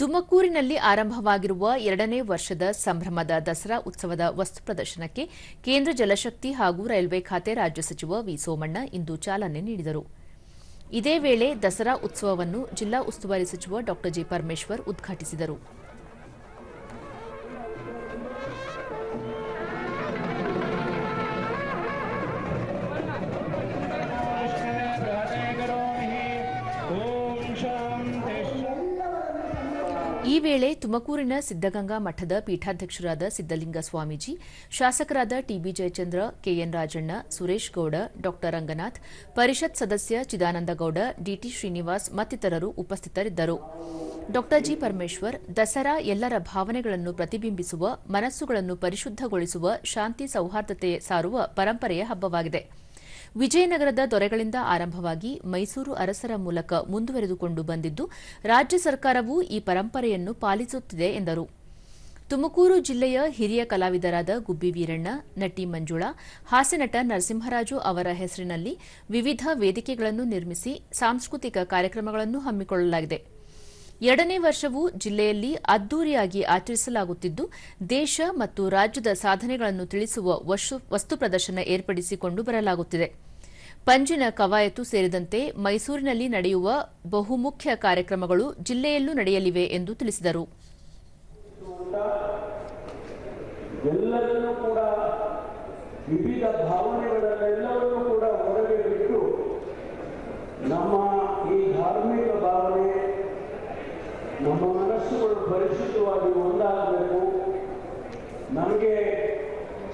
ತುಮಕೂರಿನಲ್ಲಿ ಆರಂಭವಾಗಿರುವ ಎರಡನೇ ವರ್ಷದ ಸಂಭ್ರಮದ ದಸರಾ ಉತ್ಸವದ ವಸ್ತು ಪ್ರದರ್ಶನಕ್ಕೆ ಕೇಂದ್ರ ಜಲಶಕ್ತಿ ಹಾಗೂ ರೈಲ್ವೆ ಖಾತೆ ರಾಜ್ಯ ಸಚಿವ ವಿ ಸೋಮಣ್ಣ ಇಂದು ಚಾಲನೆ ನೀಡಿದರು. ಇದೇ ವೇಳೆ ದಸರಾ ಉತ್ಸವವನ್ನು ಜಿಲ್ಲಾ ಉಸ್ತುವಾರಿ ಸಚಿವ ಡಾ ಜಿ ಪರಮೇಶ್ವರ್ ಉದ್ಘಾಟಿಸಿದರು. ಈ ವೇಳೆ ತುಮಕೂರಿನ ಸಿದ್ದಗಂಗಾ ಮಠದ ಪೀಠಾಧ್ಯಕ್ಷರಾದ ಸಿದ್ದಲಿಂಗ ಸ್ವಾಮೀಜಿ, ಶಾಸಕರಾದ T B Jayachandra, K N Rajanna, Suresh Gowda ಡಾ ರಂಗನಾಥ್, ಪರಿಷತ್ ಸದಸ್ಯ ಚಿದಾನಂದಗೌಡ ಡಿಟಿ ಶ್ರೀನಿವಾಸ್ ಮತ್ತಿತರರು ಉಪಸ್ಥಿತರಿದ್ದರು. ಡಾ ಜಿ. ಪರಮೇಶ್ವರ್, ದಸರಾ ಎಲ್ಲರ ಭಾವನೆಗಳನ್ನು ಪ್ರತಿಬಿಂಬಿಸುವ, ಮನಸ್ಸುಗಳನ್ನು ಪರಿಶುದ್ಧಗೊಳಿಸುವ, ಶಾಂತಿ ಸೌಹಾರ್ದತೆ ಸಾರುವ ಪರಂಪರೆಯ ಹಬ್ಬವಾಗಿದೆ. ವಿಜಯನಗರದ ದೊರೆಗಳಿಂದ ಆರಂಭವಾಗಿ ಮೈಸೂರು ಅರಸರ ಮೂಲಕ ಮುಂದುವರೆದುಕೊಂಡು ಬಂದಿದ್ದು, ರಾಜ್ಯ ಸರ್ಕಾರವು ಈ ಪರಂಪರೆಯನ್ನು ಪಾಲಿಸುತ್ತಿದೆ ಎಂದರು. ತುಮಕೂರು ಜಿಲ್ಲೆಯ ಹಿರಿಯ ಕಲಾವಿದರಾದ ಗುಬ್ಬಿ ವೀರಣ್ಣ, ನಟಿ ಮಂಜುಳಾ, ಹಾಸ್ಯನಟ ನರಸಿಂಹರಾಜು ಅವರ ಹೆಸರಿನಲ್ಲಿ ವಿವಿಧ ವೇದಿಕೆಗಳನ್ನು ನಿರ್ಮಿಸಿ ಸಾಂಸ್ಕೃತಿಕ ಕಾರ್ಯಕ್ರಮಗಳನ್ನು ಹಮ್ಮಿಕೊಳ್ಳಲಾಗಿದೆ. ಎರಡನೇ ವರ್ಷವೂ ಜಿಲ್ಲೆಯಲ್ಲಿ ಅದ್ದೂರಿಯಾಗಿ ಆಚರಿಸಲಾಗುತ್ತಿದ್ದು, ದೇಶ ಮತ್ತು ರಾಜ್ಯದ ಸಾಧನೆಗಳನ್ನು ತಿಳಿಸುವ ವಸ್ತು ಪ್ರದರ್ಶನ ಏರ್ಪಡಿಸಿಕೊಂಡು ಬರಲಾಗುತ್ತಿದೆ. ಪಂಜಿನ ಕವಾಯತು ಸೇರಿದಂತೆ ಮೈಸೂರಿನಲ್ಲಿ ನಡೆಯುವ ಬಹುಮುಖ್ಯ ಕಾರ್ಯಕ್ರಮಗಳು ಜಿಲ್ಲೆಯಲ್ಲೂ ನಡೆಯಲಿವೆ ಎಂದು ತಿಳಿಸಿದರು. ವಿವಿಧ ಭಾವನೆಗಳನ್ನೆಲ್ಲವನ್ನೂ ಕೂಡ ಹೊರಗೆ ನಮ್ಮ ಈ ಧಾರ್ಮಿಕ ಭಾವನೆ ನಮ್ಮ ಮನಸ್ಸುಗಳು ಪರಿಶುದ್ಧವಾಗಿ ಒಂದಾಗಬೇಕು. ನಮಗೆ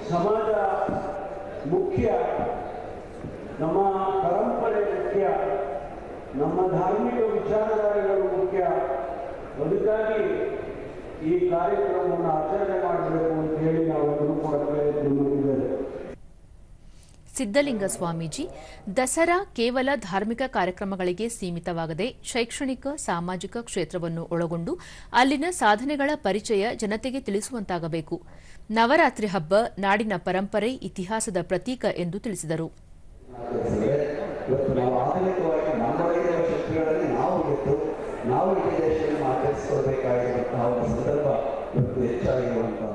ಸಮಾಜ ಮುಖ್ಯ. ನಮ್ಮ ಪರಂಪರೆ ಮುಖ್ಯ. ನಮ್ಮ ಧಾರ್ಮಿಕ ವಿಚಾರಧಾರೆಗಳು ಮುಖ್ಯ. ಅದಕ್ಕಾಗಿ ಈ ಕಾರ್ಯಕ್ರಮವನ್ನು ಆಚರಣೆ ಮಾಡಬೇಕು. ಸಿದ್ದಲಿಂಗ ಸ್ವಾಮೀಜಿ, ದಸರಾ ಕೇವಲ ಧಾರ್ಮಿಕ ಕಾರ್ಯಕ್ರಮಗಳಿಗೆ ಸೀಮಿತವಾಗದೆ ಶೈಕ್ಷಣಿಕ, ಸಾಮಾಜಿಕ ಕ್ಷೇತ್ರವನ್ನು ಒಳಗೊಂಡು ಅಲ್ಲಿನ ಸಾಧನೆಗಳ ಪರಿಚಯ ಜನತೆಗೆ ತಿಳಿಸುವಂತಾಗಬೇಕು. ನವರಾತ್ರಿ ಹಬ್ಬ ನಾಡಿನ ಪರಂಪರೆ, ಇತಿಹಾಸದ ಪ್ರತೀಕ ಎಂದು ತಿಳಿಸಿದರು. ಸಂದರ್ಭ ಇವತ್ತು ಹೆಚ್ಚಾಗಿರುವಂತಹ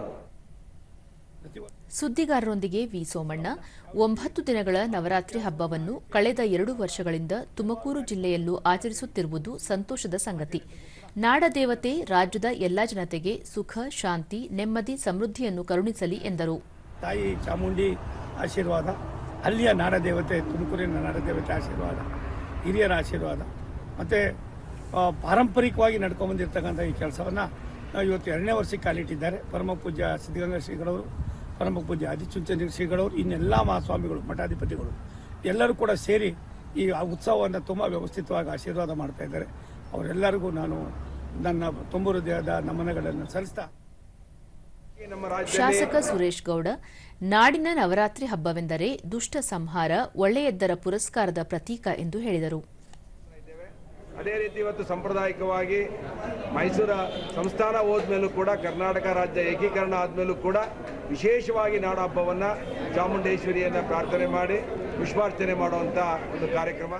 ಸುದ್ದಿಗಾರರೊಂದಿಗೆ ವಿ ಸೋಮಣ್ಣ. ಒಂಬತ್ತು ದಿನಗಳ ನವರಾತ್ರಿ ಹಬ್ಬವನ್ನು ಕಳೆದ ಎರಡು ವರ್ಷಗಳಿಂದ ತುಮಕೂರು ಜಿಲ್ಲೆಯಲ್ಲೂ ಆಚರಿಸುತ್ತಿರುವುದು ಸಂತೋಷದ ಸಂಗತಿ. ನಾಡದೇವತೆ ರಾಜ್ಯದ ಎಲ್ಲಾ ಜನತೆಗೆ ಸುಖ, ಶಾಂತಿ, ನೆಮ್ಮದಿ, ಸಮೃದ್ಧಿಯನ್ನು ಕರುಣಿಸಲಿ ಎಂದರು. ತಾಯಿ ಚಾಮುಂಡಿ ಆಶೀರ್ವಾದ, ಅಲ್ಲಿಯ ನಾಡದೇವತೆ ತುಮಕೂರಿನ ನಾಡದೇವತೆ ಆಶೀರ್ವಾದ, ಹಿರಿಯರ ಆಶೀರ್ವಾದ, ಮತ್ತು ಪಾರಂಪರಿಕವಾಗಿ ನಡ್ಕೊಂಬಂದಿರ್ತಕ್ಕಂಥ ಈ ಕೆಲಸವನ್ನು ಇವತ್ತು ಎರಡನೇ ವರ್ಷಕ್ಕೆ ಕಾಲಿಟ್ಟಿದ್ದಾರೆ. ಪರಮ ಪೂಜ್ಯ ಸಿದ್ಧಗಂಗಾ ಶ್ರೀಗಳವರು ಪರಮ ಪೂಜ್ಯ ಆದಿಚುಂಚನ ಶ್ರೀಗಳವರು ಇನ್ನೆಲ್ಲ ಮಹಾಸ್ವಾಮಿಗಳು ಮಠಾಧಿಪತಿಗಳು ಎಲ್ಲರೂ ಕೂಡ ಸೇರಿ ಈ ಆ ಉತ್ಸವವನ್ನು ತುಂಬ ವ್ಯವಸ್ಥಿತವಾಗಿ ಆಶೀರ್ವಾದ ಮಾಡ್ತಾ ಇದ್ದಾರೆ. ಅವರೆಲ್ಲರಿಗೂ ನಾನು ನನ್ನ ತುಂಬ ಹೃದಯದ ನಮನಗಳನ್ನು ಸಲ್ಲಿಸ್ತಾ ಶಾಸಕ ಸುರೇಶ್ ಗೌಡ ನಾಡಿನ ನವರಾತ್ರಿ ಹಬ್ಬವೆಂದರೆ ದುಷ್ಟ ಸಂಹಾರ ಒಳ್ಳೆಯದ್ದರ ಪುರಸ್ಕಾರದ ಪ್ರತೀಕ ಎಂದು ಹೇಳಿದರು. ಅದೇ ರೀತಿ ಇವತ್ತು ಸಾಂಪ್ರದಾಯಿಕವಾಗಿ ಮೈಸೂರ ಸಂಸ್ಥಾನ ಹೋದ್ಮೇಲೂ ಕೂಡ ಕರ್ನಾಟಕ ರಾಜ್ಯ ಏಕೀಕರಣ ಆದ್ಮೇಲೂ ಕೂಡ ವಿಶೇಷವಾಗಿ ನಾಡ ಹಬ್ಬವನ್ನು ಚಾಮುಂಡೇಶ್ವರಿಯನ್ನು ಪ್ರಾರ್ಥನೆ ಮಾಡಿ ಪುಷ್ಪಾರ್ಚನೆ ಮಾಡುವಂಥ ಒಂದು ಕಾರ್ಯಕ್ರಮ.